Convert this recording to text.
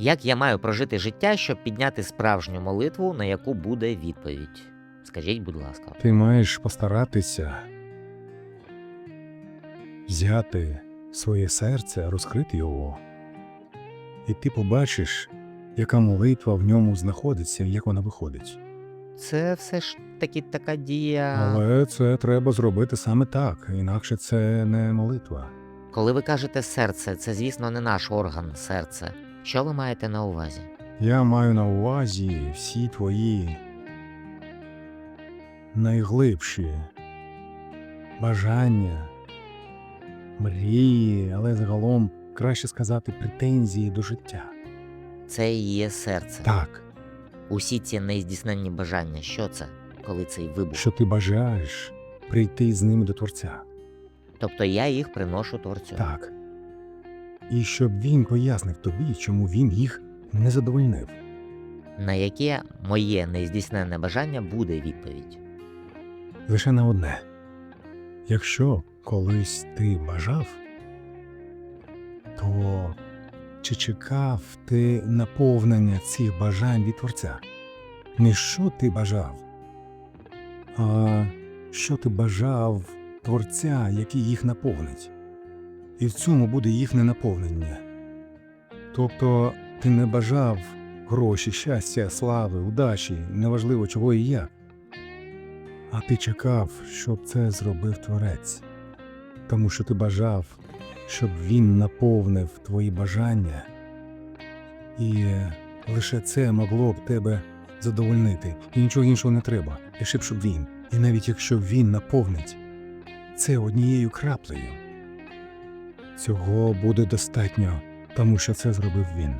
Як я маю прожити життя, щоб підняти справжню молитву, на яку буде відповідь? Скажіть, будь ласка. Ти маєш постаратися взяти своє серце, розкрити його, і ти побачиш, яка молитва в ньому знаходиться і як вона виходить. Це все ж таки така дія. Але це треба зробити саме так, інакше це не молитва. Коли ви кажете серце, це, звісно, не наш орган серце. Що ви маєте на увазі? Я маю на увазі всі твої найглибші бажання, мрії, але загалом краще сказати претензії до життя. Це і є серце. Так, Усі ці нездійсненні бажання. Що це, коли цей вибух? що ти бажаєш прийти з ними до Творця. Тобто я їх приношу творцю. Так. І щоб він пояснив тобі, чому він їх не задовольнив. На яке моє нездійсненне бажання буде відповідь? Лише на одне. Якщо колись ти бажав, то чи чекав ти наповнення цих бажань від Творця? Не що ти бажав, а що ти бажав Творця, який їх наповнить. І в цьому буде їхнє наповнення. Тобто ти не бажав гроші, щастя, слави, удачі, неважливо чого і як. А ти чекав, щоб це зробив творець, тому що ти бажав, щоб він наповнив твої бажання, і лише це могло б тебе задовольнити, і нічого іншого не треба, лише б щоб він. І навіть якщо він наповнить це однією краплею, цього буде достатньо, тому що це зробив він.